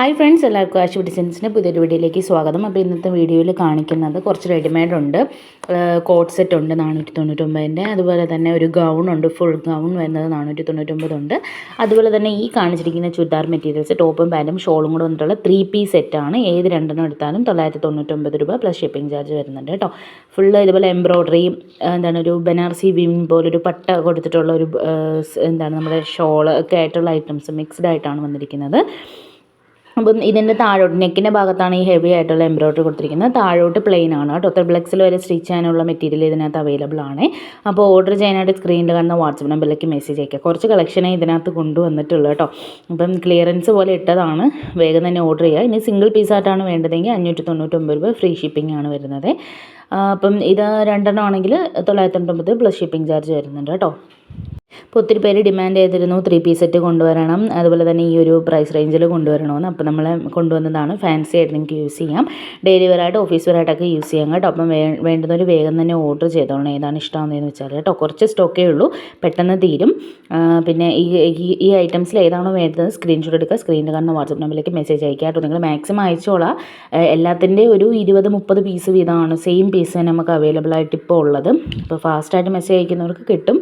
Hi friends എല്ലാവർക്കും ആശു ഡിസൈൻസിന്റെ പുതിയൊരു വീഡിയോയിലേക്ക് സ്വാഗതം. അപ്പോൾ ഇന്നത്തെ വീഡിയോയിൽ കാണിക്കുന്നത് കുറച്ച് റെഡിമെയ്ഡ് ഉണ്ട്. കോട്ട് സെറ്റ് ഉണ്ട് നാനൂറ്റി തൊണ്ണൂറ്റൊമ്പതിന്റെ അതുപോലെ തന്നെ ഒരു ഗൗൺ ഉണ്ട് ഫുൾ ഗൗൺ വരുന്നത് നാനൂറ്റി തൊണ്ണൂറ്റൊമ്പതുണ്ട് അതുപോലെ തന്നെ ഈ കാണിച്ചിരിക്കുന്ന ചുരിദാർ മെറ്റീരിയൽസ് ടോപ്പും പാന്റും ഷോളും കൂടെ വന്നിട്ടുള്ള ത്രീ പീസ് സെറ്റാണ്. ഏത് രണ്ടെണ്ണം എടുത്താലും തൊള്ളായിരത്തി തൊണ്ണൂറ്റൊമ്പത് രൂപ പ്ലസ് ഷിപ്പിംഗ് ചാർജ് വരുന്നുണ്ട് കേട്ടോ. ഫുള്ള് ഇതുപോലെ എംബ്രോയ്ഡറി എന്താണ് ഒരു ബനാറസി വിം പോലൊരു പട്ട കൊടുത്തിട്ടുള്ള ഒരു എന്താണ് നമ്മുടെ ഷോൾ ഒക്കെ ആയിട്ടുള്ള ഐറ്റംസ് മിക്സ്ഡ് ആയിട്ടാണ് വന്നിരിക്കുന്നത്. അപ്പം ഇതിന്റെ താഴോട്ട് നെക്കിന്റെ ഭാഗത്താണ് ഈ ഹെവി ആയിട്ടുള്ള എംബ്രോയിഡറി കൊടുത്തിരിക്കുന്നത്. താഴോട്ട് പ്ലെയിൻ ആണ് കേട്ടോ. ത്രിബ്ലക്സിൽ വരെ സ്റ്റിച്ച് ചെയ്യാനുള്ള മെറ്റീരിയൽ ഇതിനകത്ത് അവൈലബിൾ ആണ്. അപ്പോൾ ഓർഡർ ചെയ്യാനായിട്ട് സ്ക്രീനിൽ കാണുന്ന വാട്സപ്പ് നമ്പറിലേക്ക് മെസ്സേജ് അയക്കുക കുറച്ച് കളക്ഷനേ ഇതിനകത്ത് കൊണ്ടുവന്നിട്ടുള്ളൂ കേട്ടോ. അപ്പം ക്ലിയറൻസ് പോലെ ഇട്ടതാണ്. വേഗം തന്നെ ഓർഡർ ചെയ്യുക. ഇനി സിംഗിൾ പീസായിട്ടാണ് വേണ്ടതെങ്കിൽ അഞ്ഞൂറ്റി തൊണ്ണൂറ്റൊമ്പത് രൂപ ഫ്രീ ഷിപ്പിംഗ് ആണ് വരുന്നത്. അപ്പം ഇത് രണ്ടെണ്ണം ആണെങ്കിൽ തൊള്ളായിരത്തി തൊണ്ണൂറ്റൊമ്പത് പ്ലസ് ഷിപ്പിംഗ് ചാർജ് വരുന്നുണ്ട് കേട്ടോ. അപ്പോൾ ഒത്തിരി പേര് ഡിമാൻഡ് ചെയ്തിരുന്നു ത്രീ പീസ് സെറ്റ് കൊണ്ടുവരണം. അതുപോലെ തന്നെ ഈ ഒരു പ്രൈസ് റേഞ്ചിൽ കൊണ്ടുവരണമെന്ന്. അപ്പോൾ നമ്മൾ കൊണ്ടുവന്നതാണ്. ഫാൻസി ആയിട്ട് നിങ്ങൾക്ക് യൂസ് ചെയ്യാം. ഡെയിലി വെയറായിട്ട് ഓഫീസ് വെയറായിട്ടൊക്കെ യൂസ് ചെയ്യാം കേട്ടോ. അപ്പം വേണ്ടുന്നൊരു വേഗം തന്നെ ഓർഡർ ചെയ്തോളണം. ഏതാണ് ഇഷ്ടമാണെന്ന് വെച്ചാൽ കേട്ടോ. കുറച്ച് സ്റ്റോക്കേ ഉള്ളൂ. പെട്ടെന്ന് തീരും. പിന്നെ ഈ ഈ ഐറ്റംസിൽ ഏതാണോ വേണ്ടത് സ്ക്രീൻഷോട്ട് എടുക്കുക. സ്ക്രീനിൽ കാണുന്ന വാട്സപ്പ് നമ്പറിലേക്ക് മെസ്സേജ് അയക്കുക. കേട്ടോ. നിങ്ങൾ മാക്സിമം അയച്ചോളാം. എല്ലാത്തിന്റെ ഒരു ഇരുപത് മുപ്പത് പീസ് വീതമാണ് സെയിം പീസ് തന്നെ നമുക്ക് അവൈലബിൾ ആയിട്ട് ഇപ്പോൾ ഉള്ളത്. അപ്പോൾ ഫാസ്റ്റായിട്ട് മെസ്സേജ് അയക്കുന്നവർക്ക് കിട്ടും.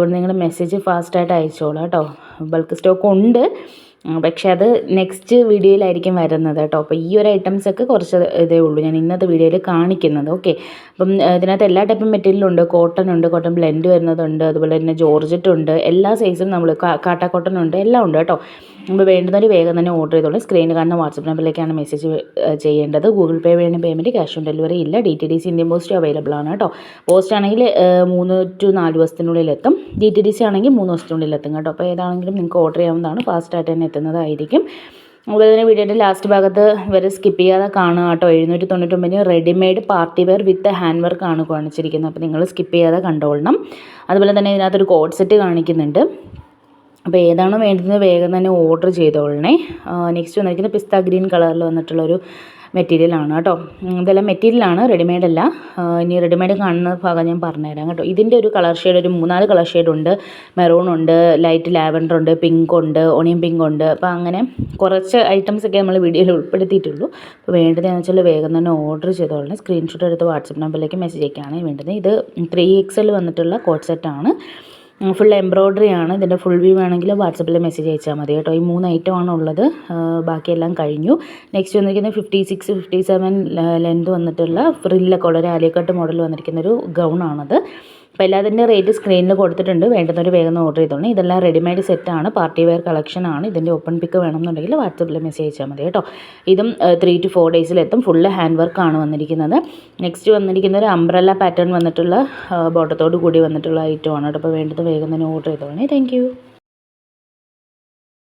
അതുകൊണ്ട് നിങ്ങൾ മെസ്സേജ് ഫാസ്റ്റായിട്ട് അയച്ചോളാം കേട്ടോ. ബൾക്ക് സ്റ്റോക്ക് ഉണ്ട്. പക്ഷേ അത് നെക്സ്റ്റ് വീഡിയോയിലായിരിക്കും വരുന്നത് കേട്ടോ. അപ്പോൾ ഈ ഒരു ഐറ്റംസൊക്കെ കുറച്ച് ഇതേ ഉള്ളൂ. ഞാൻ ഇന്നത്തെ വീഡിയോയിൽ കാണിക്കുന്നത്. ഓക്കെ അപ്പം ഇതിനകത്ത് എല്ലാ ടൈപ്പും മെറ്റീരിയലും ഉണ്ട്. കോട്ടൺ ഉണ്ട് കോട്ടൺ ബ്ലെൻഡ് വരുന്നതുണ്ട്. അതുപോലെ തന്നെ ജോർജറ്റ് ഉണ്ട്. എല്ലാ സൈസും നമ്മൾ കാട്ടാ കോട്ടൺ ഉണ്ട്. എല്ലാം ഉണ്ട് കേട്ടോ. നമ്മൾ വേണ്ടുന്നവർ വേഗം തന്നെ ഓർഡർ ചെയ്തോളൂ. സ്ക്രീനിൽ കാണുന്ന വാട്സപ്പ് നമ്പറിലേക്കാണ് മെസ്സേജ് ചെയ്യേണ്ടത്. ഗൂഗിൾ പേ വേണം പേയ്മെന്റ് ക്യാഷ് ഓൺ ഡെലിവറി ഇല്ല. D T D C Indian post available ആണ് കേട്ടോ. പോസ്റ്റ് ആണെങ്കിൽ മൂന്ന് ടു നാല് ദിവസത്തിനുള്ളിൽ എത്തും. ഡി ടി ഡി സി ആണെങ്കിൽ മൂന്ന് ദിവസത്തിനുള്ളിൽ എത്തും കേട്ടോ. അപ്പോൾ ഏതാണെങ്കിലും നിങ്ങൾക്ക് ഓർഡർ ചെയ്യാവുന്നതാണ്. ഫാസ്റ്റായിട്ട് തന്നെ എത്തുന്നതായിരിക്കും അതുപോലെ തന്നെ വീഡിയോയുടെ ലാസ്റ്റ് ഭാഗത്ത് വരെ സ്കിപ്പ് ചെയ്യാതെ കാണുക കേട്ടോ. എഴുന്നൂറ്റി തൊണ്ണൂറ്റൊമ്പതിന് readymade party wear with hand work ആണ് കാണിച്ചിരിക്കുന്നത്. അപ്പോൾ നിങ്ങൾ സ്കിപ്പ് ചെയ്യാതെ കണ്ടോളണം. അതുപോലെ തന്നെ ഇതിനകത്തൊരു കോഡ് സെറ്റ് കാണിക്കുന്നുണ്ട്. അപ്പോൾ ഏതാണോ വേണ്ടത് വേഗം തന്നെ ഓർഡർ ചെയ്തോളണേ. നെക്സ്റ്റ് വന്നിരിക്കുന്നത് പിസ്ത ഗ്രീൻ കളറിൽ വന്നിട്ടുള്ളൊരു മെറ്റീരിയലാണ് കേട്ടോ. ഇതെല്ലാം മെറ്റീരിയലാണ് റെഡിമെയ്ഡ് അല്ല. ഇനി റെഡിമെയ്ഡ് കാണുന്ന ഭാഗം ഞാൻ പറഞ്ഞുതരാം കേട്ടോ. ഇതിന്റെ ഒരു കളർ ഷെയ്ഡ് ഒരു മൂന്നാൽ കളർ ഷെയ്ഡ് ഉണ്ട്. മെറൂൺ ഉണ്ട് ലൈറ്റ് ലാവൻഡർ ഉണ്ട് പിങ്ക് ഉണ്ട് ഓണിയൻ പിങ്ക് ഉണ്ട്. അപ്പോൾ അങ്ങനെ കുറച്ച് ഐറ്റംസ് ഒക്കെ നമ്മൾ വീഡിയോയിൽ ഉൾപ്പെടുത്തിയിട്ടുള്ളൂ. അപ്പോൾ വേണ്ടതെന്ന് വെച്ചാൽ വേഗം തന്നെ ഓർഡർ ചെയ്തോളണം. സ്ക്രീൻഷോട്ട് എടുത്ത് വാട്സപ്പ് നമ്പറിലേക്ക് മെസ്സേജ് അയക്കുകയാണ് വേണ്ടത് ഇത് ത്രീ എക്സൽ വന്നിട്ടുള്ള കോഡ് സെറ്റാണ് ഫുൾ എംബ്രോയ്ഡറി ആണ്. ഇതിന്റെ ഫുൾ വ്യൂ വേണമെങ്കിൽ വാട്സപ്പിൽ മെസ്സേജ് അയച്ചാൽ മതി കേട്ടോ. ഈ മൂന്ന് ഐറ്റം ആണ് ഉള്ളത്. ബാക്കിയെല്ലാം കഴിഞ്ഞു. നെക്സ്റ്റ് വന്നിരിക്കുന്നത് fifty six fifty seven length വന്നിട്ടുള്ള ഫ്രില്ലൊക്കെ ഉള്ള ഒരു ആലിയക്കട്ട് മോഡൽ വന്നിരിക്കുന്ന ഒരു ഗൗൺ ആണത്. അപ്പോൾ എല്ലാത്തിന്റെ റേറ്റ് സ്ക്രീനിൽ കൊടുത്തിട്ടുണ്ട്. വേണ്ടുന്നൊരു വേഗം ഓർഡർ ചെയ്തോളൂ ഇതെല്ലാം റെഡിമെയ്ഡ് സെറ്റാണ് പാർട്ടി വെയർ കളക്ഷൻ ആണ്. ഇതിന്റെ ഓപ്പൺ പിക്ക് വേണമെന്നുണ്ടെങ്കിൽ വാട്സപ്പിൽ മെസ്സേജ് അയച്ചാൽ മതി കേട്ടോ. ഇതും ത്രീ ടു ഫോർ ഡേയ്സിലെത്തും ഫുള്ള് ഹാൻഡ് വർക്കാണ് വന്നിരിക്കുന്നത്. നെക്സ്റ്റ് വന്നിരിക്കുന്ന ഒരു അംബ്രല്ല പാറ്റേൺ വന്നിട്ടുള്ള ബോട്ടത്തോട് കൂടി വന്നിട്ടുള്ള ഐറ്റമാണ് കേട്ടോ. അപ്പോൾ വേണ്ടത് വേഗം തന്നെ ഓർഡർ ചെയ്തോളൂ താങ്ക്